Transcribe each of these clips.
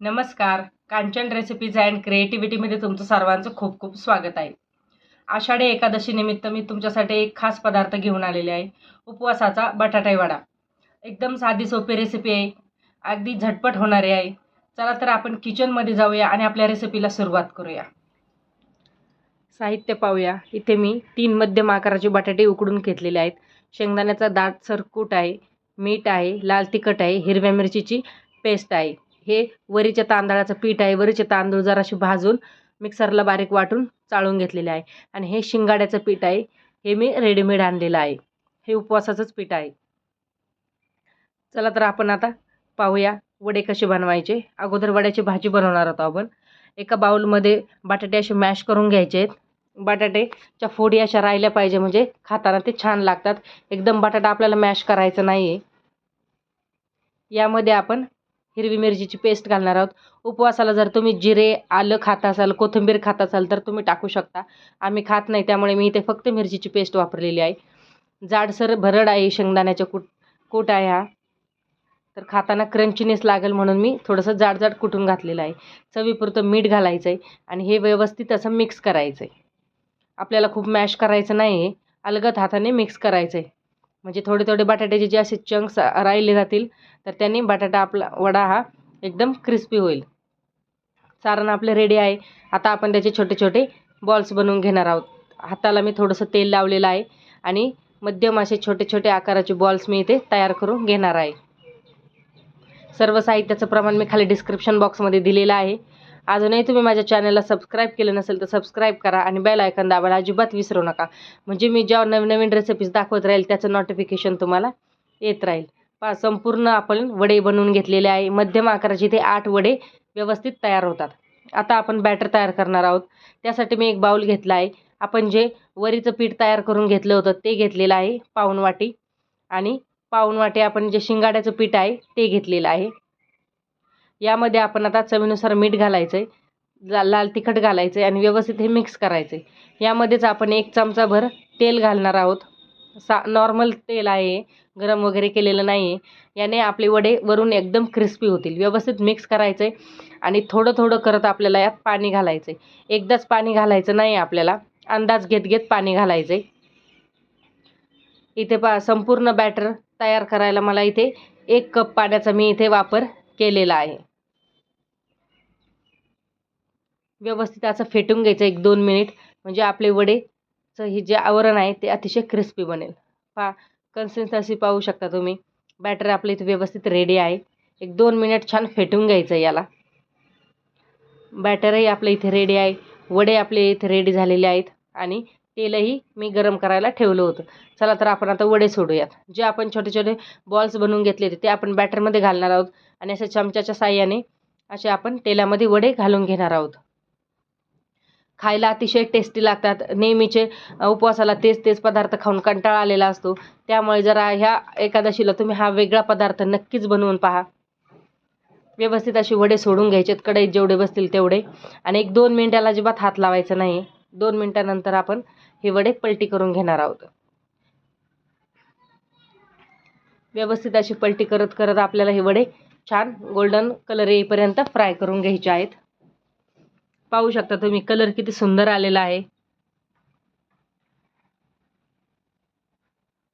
नमस्कार. Kanchan recipes and क्रिएटिव्हिटीमध्ये तुमचं सर्वांचं खूप खूप स्वागत आहे. आषाढी एकादशीनिमित्त मी तुमच्यासाठी एक खास पदार्थ घेऊन आलेले आहे. उपवासाचा बटाटे वडा. एकदम साधी सोपी रेसिपी आहे. अगदी झटपट होणारी आहे. चला तर आपण किचनमध्ये जाऊया आणि आपल्या रेसिपीला सुरुवात करूया. साहित्य पाहूया. इथे मी तीन मध्यम आकाराचे बटाटे उकडून घेतलेले आहेत. शेंगदाण्याचा दाट सरकूट आहे. मीठ आहे. लाल तिखट आहे. हिरव्या मिरचीची पेस्ट आहे. हे वरीच्या तांदळाचं पीठ आहे. वरीचे तांदूळ जराशी भाजून मिक्सरला बारीक वाटून चाळून घेतलेले आहे. आणि हे शिंगाड्याचं पीठ आहे. हे मी रेडीमेड आणलेलं आहे. हे उपवासाचंच पीठ आहे. चला तर आपण आता पाहूया वडे कसे बनवायचे. अगोदर वड्याची भाजी बनवणार आहोत आपण. एका बाउलमध्ये बटाटे असे मॅश करून घ्यायचे आहेत. बटाटेच्या फोडी अशा राहिल्या पाहिजे म्हणजे खाताना ते छान लागतात. एकदम बटाटा आपल्याला मॅश करायचं नाही आहे यामध्ये आपण हिरवी मिरचीची पेस्ट घालणार आहोत. उपवासाला जर तुम्ही जिरे आलं खात असाल कोथिंबीर खात असाल तर तुम्ही टाकू शकता. आम्ही खात नाही त्यामुळे मी इथे फक्त मिरचीची पेस्ट वापरलेली आहे. जाडसर भरड आहे शेंगदाण्याच्या कूट कूट आहे हा. तर खाताना क्रंचीनेस लागेल म्हणून मी थोडंसं जाड जाड कुटून घातलेलं आहे. चवीपुरतं मीठ घालायचं आहे आणि हे व्यवस्थित असं मिक्स करायचं आहे आपल्याला खूप मॅश करायचं नाही आहे अलगद हाताने मिक्स करायचं आहे म्हणजे थोडे थोडे बटाट्याचे जे असे चंक्स राहिले जातील तर त्यांनी बटाटा आपला वडा हा एकदम क्रिस्पी होईल. सारण आपलं रेडी आहे. आता आपण त्याचे छोटे छोटे बॉल्स बनवून घेणार आहोत. हाताला मी थोडंसं तेल लावलेलं आहे आणि मध्यम असे छोटे छोटे आकाराचे बॉल्स मी इथे तयार करून घेणार आहे. सर्व साहित्याचं प्रमाण मी खाली डिस्क्रिप्शन बॉक्समध्ये दिलेलं आहे. अजूनही तुम्ही माझ्या चॅनलला सबस्क्राईब केलं नसेल तर सबस्क्राईब करा आणि बेल आयकन दाबायला अजिबात विसरू नका. म्हणजे मी ज्या नवीन नवीन रेसिपीज दाखवत राहील त्याचं नोटिफिकेशन तुम्हाला येत राहील. पा संपूर्ण आपण वडे बनवून घेतलेले आहे. मध्यम आकाराचे ते आठ वडे व्यवस्थित तयार होतात. आता आपण बॅटर तयार करणार आहोत. त्यासाठी मी एक बाऊल घेतला आहे. आपण जे वरीचं पीठ तयार करून घेतलं होतं ते घेतलेलं आहे पाऊण वाटी आणि पाऊण वाटी आपण जे शिंगाड्याचं पीठ आहे ते घेतलेलं आहे. यामध्ये आपण आता चवीनुसार मीठ घालायचं आहे ला लाल तिखट घालायचं आहे आणि व्यवस्थित हे मिक्स करायचं आहे यामध्येच आपण एक चमचाभर तेल घालणार आहोत. सा नॉर्मल तेल आहे गरम वगैरे केलेलं नाही आहे याने आपले वडे वरून एकदम क्रिस्पी होतील. व्यवस्थित मिक्स करायचं आहे आणि थोडं थोडं करत आपल्याला यात पाणी घालायचं आहे एकदाच पाणी घालायचं नाही आपल्याला. अंदाज घेत घेत पाणी घालायचं आहे इथे पा संपूर्ण बॅटर तयार करायला मला इथे एक कप पाण्याचा मी इथे वापर केलेला आहे. व्यवस्थित असं फेटून घ्यायचं एक दोन मिनिट म्हणजे आपले वडेचं हे जे आवरण आहे ते अतिशय क्रिस्पी बनेल. पा कन्सिस्टन्सी पाहू शकता तुम्ही. बॅटर आपलं इथे व्यवस्थित रेडी आहे. एक दोन मिनिट छान फेटून घ्यायचं याला. बॅटरही आपलं इथे रेडी आहे. वडे आपले इथे रेडी झालेले आहेत. आणि तेलही मी गरम करायला ठेवलं होतं. चला तर आपण आता वडे सोडूयात. जे आपण छोटे छोटे बॉल्स बनवून घेतले होते ते आपण बॅटरमध्ये घालणार आहोत. आणि अशा चमच्याच्या साह्याने असे आपण तेलामध्ये वडे घालून घेणार आहोत. खायला अतिशय टेस्टी लागतात. नेहमीचे उपवासाला तेच तेच पदार्थ खाऊन कंटाळा आलेला असतो. त्यामुळे जरा ह्या एकादशीला तुम्ही हा वेगळा पदार्थ नक्कीच बनवून पहा. व्यवस्थित असे वडे सोडून घ्यायचेत कढईत जेवढे बसतील तेवढे. आणि एक दोन मिनटाला अजिबात हात लावायचा नाही दोन मिनटानंतर आपण हे वडे पलटी करून घेणार आहोत. व्यवस्थित अशी पलटी करत करत आपल्याला हे वडे छान गोल्डन कलर येईपर्यंत फ्राय करून घ्यायचे आहेत. पाहू शकता तुम्ही. कलर किती सुंदर आलेला आहे.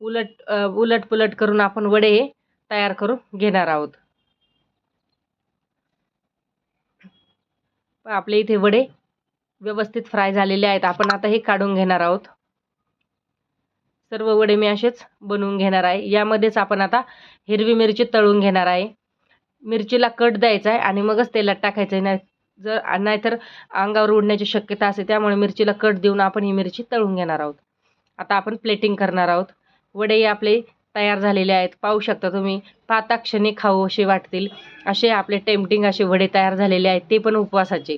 उलट उलट पुलट करून आपण वडे हे तयार करून घेणार आहोत. आपले इथे वडे व्यवस्थित फ्राय झालेले आहेत. आपण आता हे काढून घेणार आहोत. सर्व वडे मी असेच बनवून घेणार आहे. यामध्येच आपण आता हिरवी मिरची तळून घेणार आहे. मिरचीला कट द्यायचा आहे आणि मगच तेलात टाकायचं आहे. जर नाहीतर अंगावर उडण्याची शक्यता असते त्यामुळे मिरचीला कट देऊन आपण ही मिरची तळून घेणार आहोत. आता आपण प्लेटिंग करणार आहोत. वडेही आपले तयार झालेले आहेत. पाहू शकता तुम्ही पाहता क्षणी खाऊ असे वाटतील. असे आपले टेम्पटिंग असे वडे तयार झालेले आहेत ते पण उपवासाचे.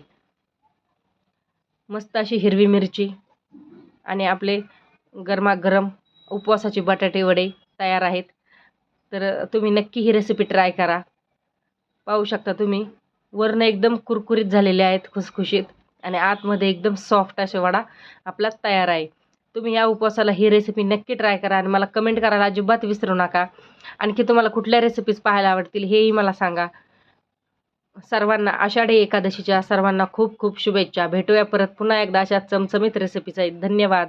मस्त अशी हिरवी मिरची आणि आपले गरमागरम उपवासाचे बटाटे वडे तयार आहेत. तर तुम्ही नक्की ही रेसिपी ट्राय करा. पाहू शकता तुम्ही वरनं एकदम कुरकुरीत झालेले आहेत खुसखुशीत. आणि आतमध्ये एकदम सॉफ्ट असे वडा आपला तयार आहे. तुम्ही या उपवासाला ही रेसिपी नक्की ट्राय करा आणि मला कमेंट करायला अजिबात विसरू नका. आणखी तुम्हाला कुठल्या रेसिपीज पाहायला आवडतील हेही मला सांगा. सर्वांना आषाढी एकादशीच्या सर्वांना खूप खूप शुभेच्छा. भेटूया परत पुन्हा एकदा अशा चमचमीत रेसिपीचा धन्यवाद.